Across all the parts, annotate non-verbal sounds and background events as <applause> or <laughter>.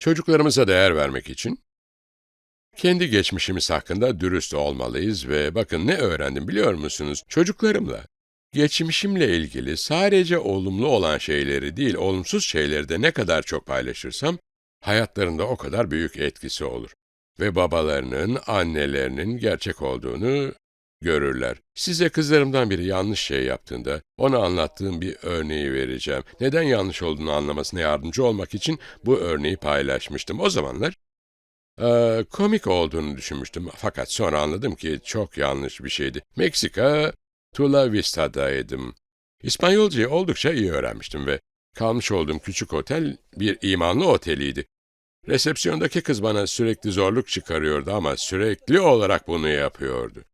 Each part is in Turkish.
Çocuklarımıza değer vermek için kendi geçmişimiz hakkında dürüst olmalıyız ve bakın ne öğrendim biliyor musunuz? Çocuklarımla geçmişimle ilgili sadece olumlu olan şeyleri değil, olumsuz şeyleri de ne kadar çok paylaşırsam hayatlarında o kadar büyük etkisi olur. Ve babalarının, annelerinin gerçek olduğunu görürler. Size kızlarımdan biri yanlış şey yaptığında ona anlattığım bir örneği vereceğim. Neden yanlış olduğunu anlamasına yardımcı olmak için bu örneği paylaşmıştım. O zamanlar eee, komik olduğunu düşünmüştüm fakat sonra anladım ki çok yanlış bir şeydi. Meksika, Tula Vista'daydım. İspanyolcayı oldukça iyi öğrenmiştim ve kalmış olduğum küçük otel bir imanlı oteliydi. Resepsiyondaki kız bana sürekli zorluk çıkarıyordu ama sürekli olarak bunu yapıyordu.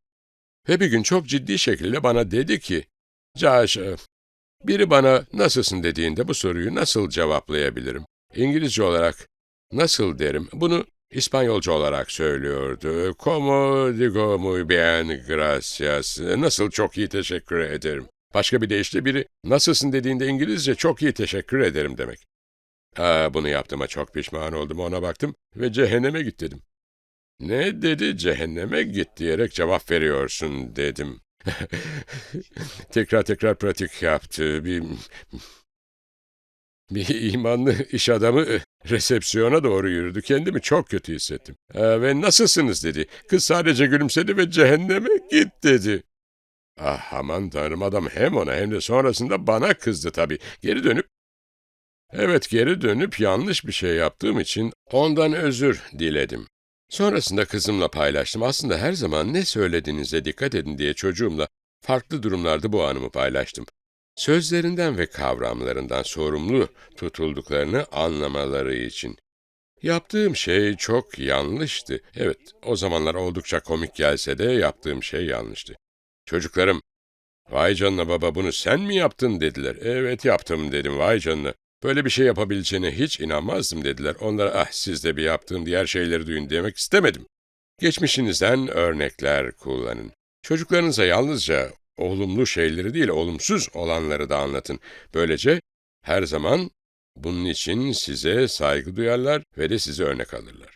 Ve bir gün çok ciddi şekilde bana dedi ki, Josh, e, biri bana nasılsın dediğinde bu soruyu nasıl cevaplayabilirim? İngilizce olarak nasıl derim? Bunu İspanyolca olarak söylüyordu. Como digo muy bien, gracias. Nasıl çok iyi teşekkür ederim. Başka bir deyişle biri nasılsın dediğinde İngilizce çok iyi teşekkür ederim demek. Aa, bunu yaptığıma çok pişman oldum. Ona baktım ve cehenneme git dedim. Ne dedi cehenneme git diyerek cevap veriyorsun dedim. <laughs> tekrar tekrar pratik yaptı. Bir, bir imanlı iş adamı e, resepsiyona doğru yürüdü. Kendimi çok kötü hissettim. Ee, ve nasılsınız dedi. Kız sadece gülümsedi ve cehenneme git dedi. Ah aman tanrım adam hem ona hem de sonrasında bana kızdı tabii. Geri dönüp Evet, geri dönüp yanlış bir şey yaptığım için ondan özür diledim. Sonrasında kızımla paylaştım. Aslında her zaman ne söylediğinize dikkat edin diye çocuğumla farklı durumlarda bu anımı paylaştım. Sözlerinden ve kavramlarından sorumlu tutulduklarını anlamaları için. Yaptığım şey çok yanlıştı. Evet, o zamanlar oldukça komik gelse de yaptığım şey yanlıştı. Çocuklarım, vay canına baba bunu sen mi yaptın dediler. Evet yaptım dedim, vay canına. Böyle bir şey yapabileceğine hiç inanmazdım dediler. Onlara ah siz de bir yaptığım diğer şeyleri duyun demek istemedim. Geçmişinizden örnekler kullanın. Çocuklarınıza yalnızca olumlu şeyleri değil, olumsuz olanları da anlatın. Böylece her zaman bunun için size saygı duyarlar ve de size örnek alırlar.